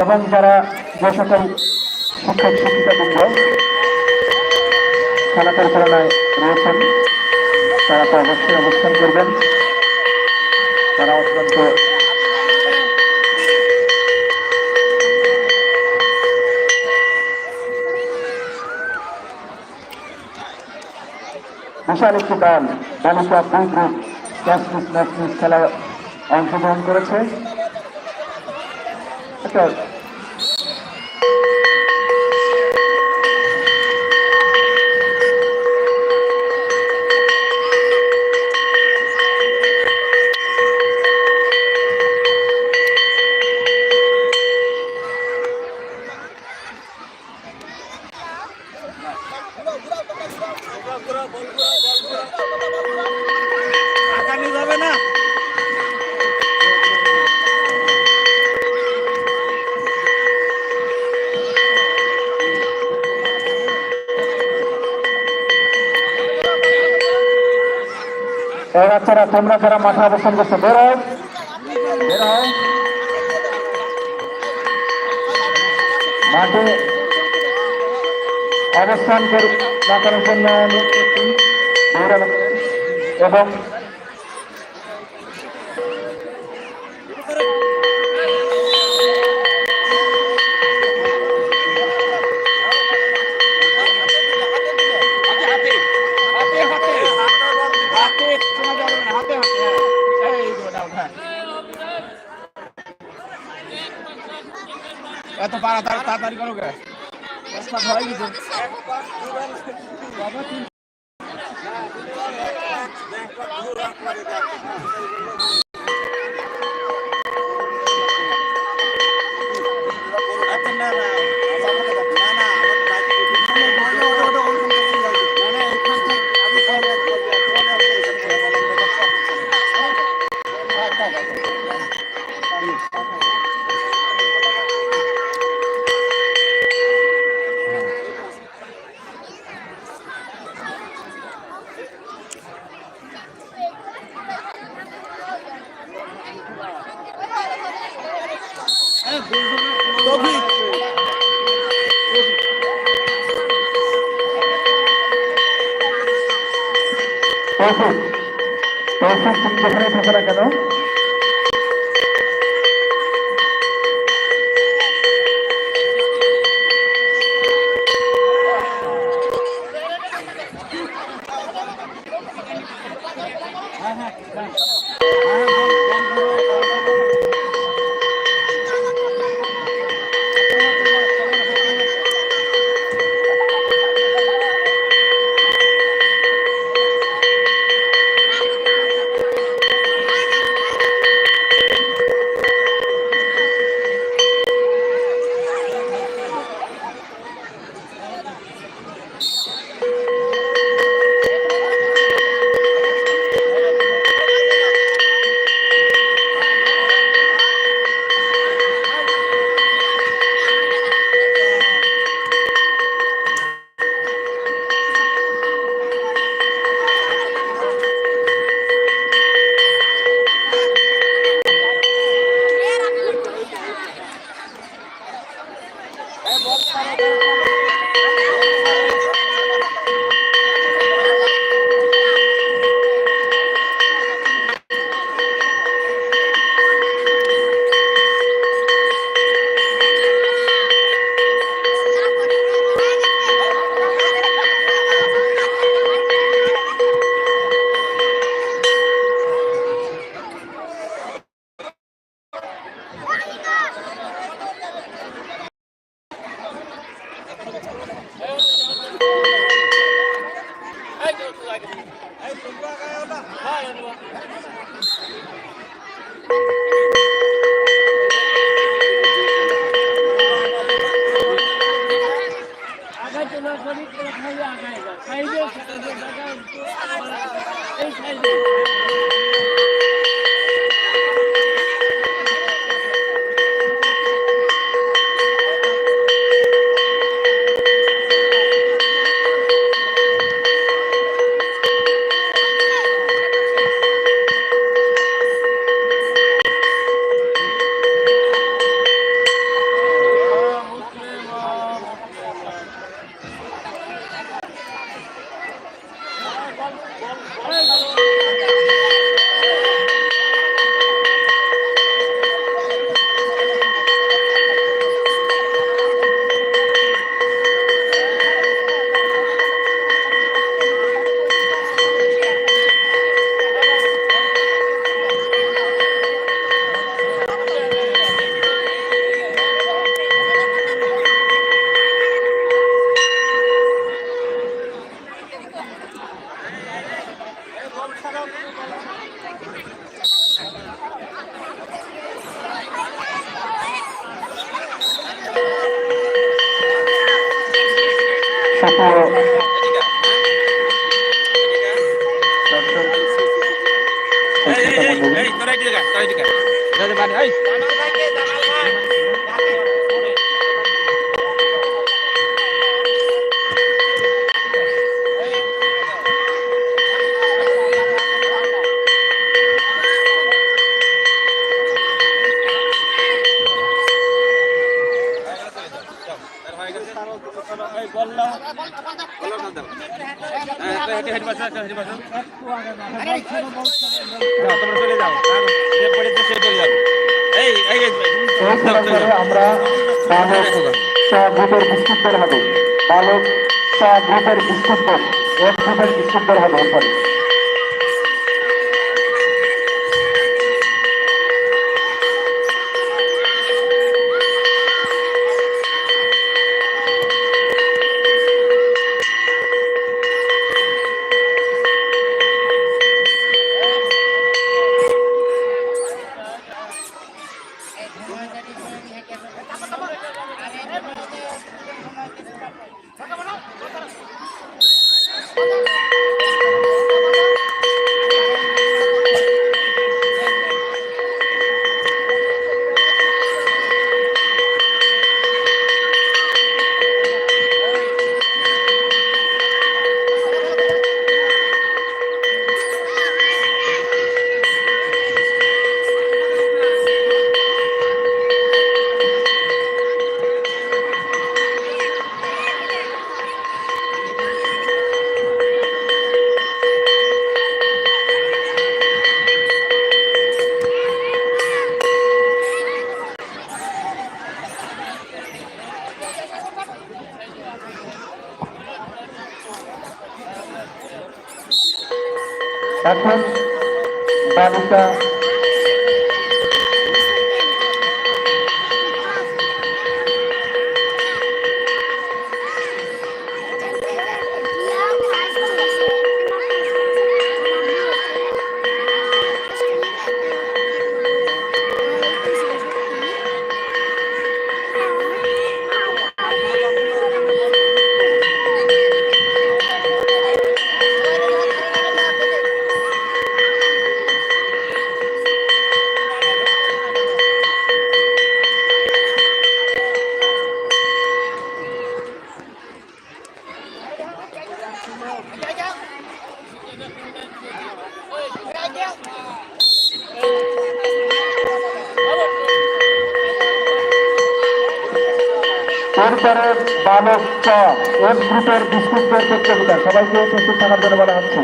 এবং যারা যে সকল শিক্ষক শিক্ষিকাবৃন্দ খেলা পরিচালনায় রয়েছেন, তারা তো অবশ্যই অবস্থান করবেন। তারা অত্যন্ত বিশাল একটি দল, বালিকা দুই গ্রুপ ম্যাচমিস খেলায় অংশগ্রহণ করেছে। একটা আগামী যাবে না বাচ্চারা তোমরা যারা মাঠে অবস্থান করছ বেরো বেরো মাঠে অবস্থান করার জন্য। এবং হাতে হাতে হাতে হাতে হাতে শোনা যাবে না হাতে হাতে হ্যাঁ। এই তো দাও হ্যাঁ এত পারা তাড়া- তাড়াতাড়ি করো কে রাস্তা ধরাই দিত তৌফিক। তৌফিক। তৌফিক তুমি যেখানে থাকো না কেন? হ্যাঁ হ্যাঁ।, হ্যাঁ। এই ও শ্রোতা মণ্ডলী, এই এই এই খেলার পরে আমরা গ্রুপের বিস্কুট দল হবে বালক গ্রুপের বিস্কুট এক গ্রুপের বিস্কুট হবে বালিকা এরপরে বালক চ এক গ্রুপের বিস্কুট সবাইকে প্রস্তুত থাকার জন্য বলা হচ্ছে।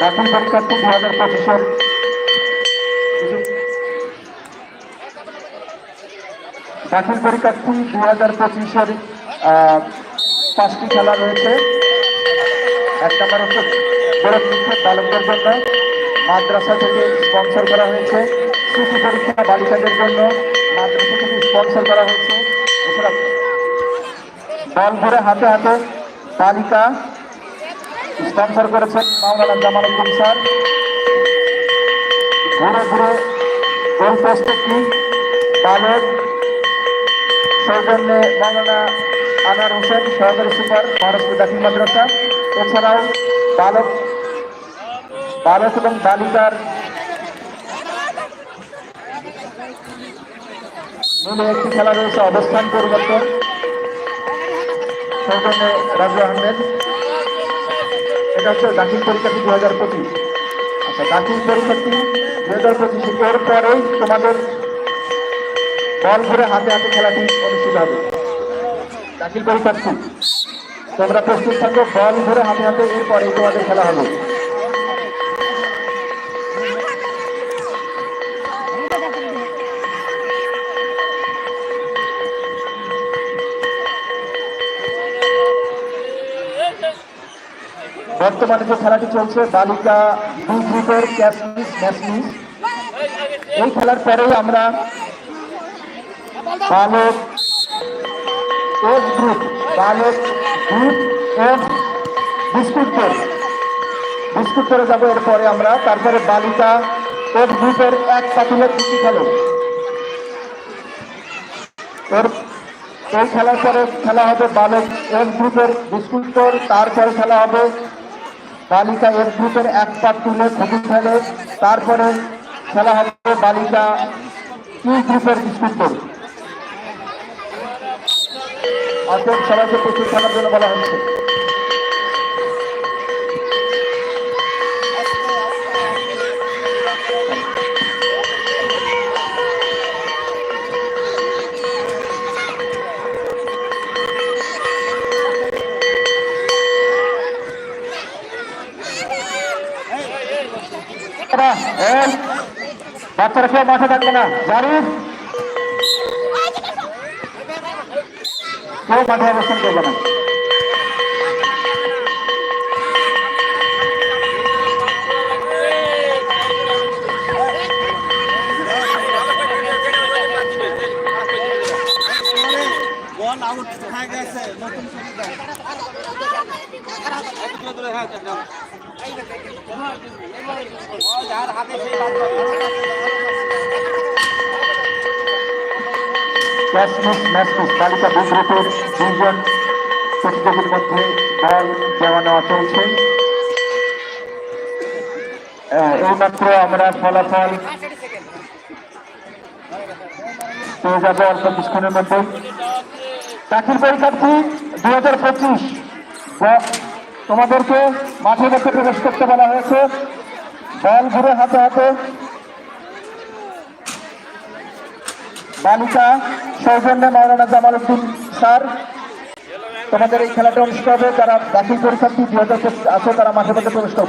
দাখিল পরীক্ষার্থী দু হাজার পঁচিশের দাখিল পরীক্ষার্থী দু হাজার পঁচিশের পাঁচটি খেলা রয়েছে। এক নম্বর হচ্ছে বালকদের জন্য, মাদ্রাসা থেকে স্পন্সর করা হয়েছে। শিশু পরীক্ষা বালিকাদের জন্য মাদ্রাসা থেকে স্পন্সর করা হয়েছে। এছাড়া বল ধরে হাতে হাতে বালিকা স্পন্সর করেছেন মাওলানা জামালুদ্দিন স্যার। ঘুরে ঘুরে পোস্টে কি বালক, সৌজন্যে মাওলানা আনার হোসেন, সহকারী সুপার মহারাষ্ট্র দাখিল মাদ্রাসা। এছাড়াও বালক বালক এবং বালিকার মিলে একটি খেলা রয়েছে, অবস্থান পরিবর্তন। সৌজন্যে রাজু আহমেদ। এটা হচ্ছে দাখিল পরীক্ষার্থী দু হাজার পঁচিশ? আচ্ছা দাখিল পরীক্ষার্থী দু হাজার পঁচিশ? এর পরেই তোমাদের বল ধরে হাতে হাতে খেলাটি অনুষ্ঠিত হবে। দাখিল পরীক্ষার্থী তোমরা প্রস্তুত থাকো, বল ধরে হাতে হাতে এরপরেই তোমাদের খেলা হবে। বর্তমানে যে খেলাটি চলছে, বালিকা দুই গ্রুপের ক্যাচ মিস। এই খেলার পরেই আমরা বালক এস গ্রুপ, বালক গ্রুপ এস বিস্কুটপুর বিস্কুটপুরে যাব এরপরে আমরা, তারপরে বালিকা এস গ্রুপের এক পাতিলের দুটি খেলো। এর এই খেলার পরে খেলা হবে বালক এস গ্রুপের বিস্কুটপুর তারপরে খেলা হবে বালিকা এর গ্রুপের এক পাত তুলে খুবই খেলে তারপরে খেলা হবে বালিকা কি গ্রুপের বিস্কুটপুর অর্থাৎ সবাইকে প্রচুর খেলার জন্য বলা হচ্ছে। বাচ্চারা, বাচ্চারা কেউ মাঠে থাকবে না। জারিফ কেউ মাঠে অবস্থান করবে না। হয়ে যার হাতে সেই বাদ ক্যাচ মিস ম্যাচ মিস বালিকা দুই গ্রুপের দুইজন প্রতিযোগীর মধ্যে বল দেওয়া নেওয়া চলছে এইমাত্র আমরা ফলাফল পেয়ে যাব অল্প কিছুক্ষণের মধ্যে। চাকরির পরীক্ষার্থী দুই হাজার পঁচিশ তোমাদেরকে মাঠের মধ্যে প্রবেশ করতে বলা হয়েছে। বল ঘুরে হাতে হাতে। বালিকা, সৌজন্যে মাওলানা জামাল উদ্দিন স্যার, তোমাদের এই খেলাটা অনুষ্ঠিত হবে। যারা দাখিল পরীক্ষার্থী দু হাজার আছে, তারা মাঠের মধ্যে প্রবেশ করবে।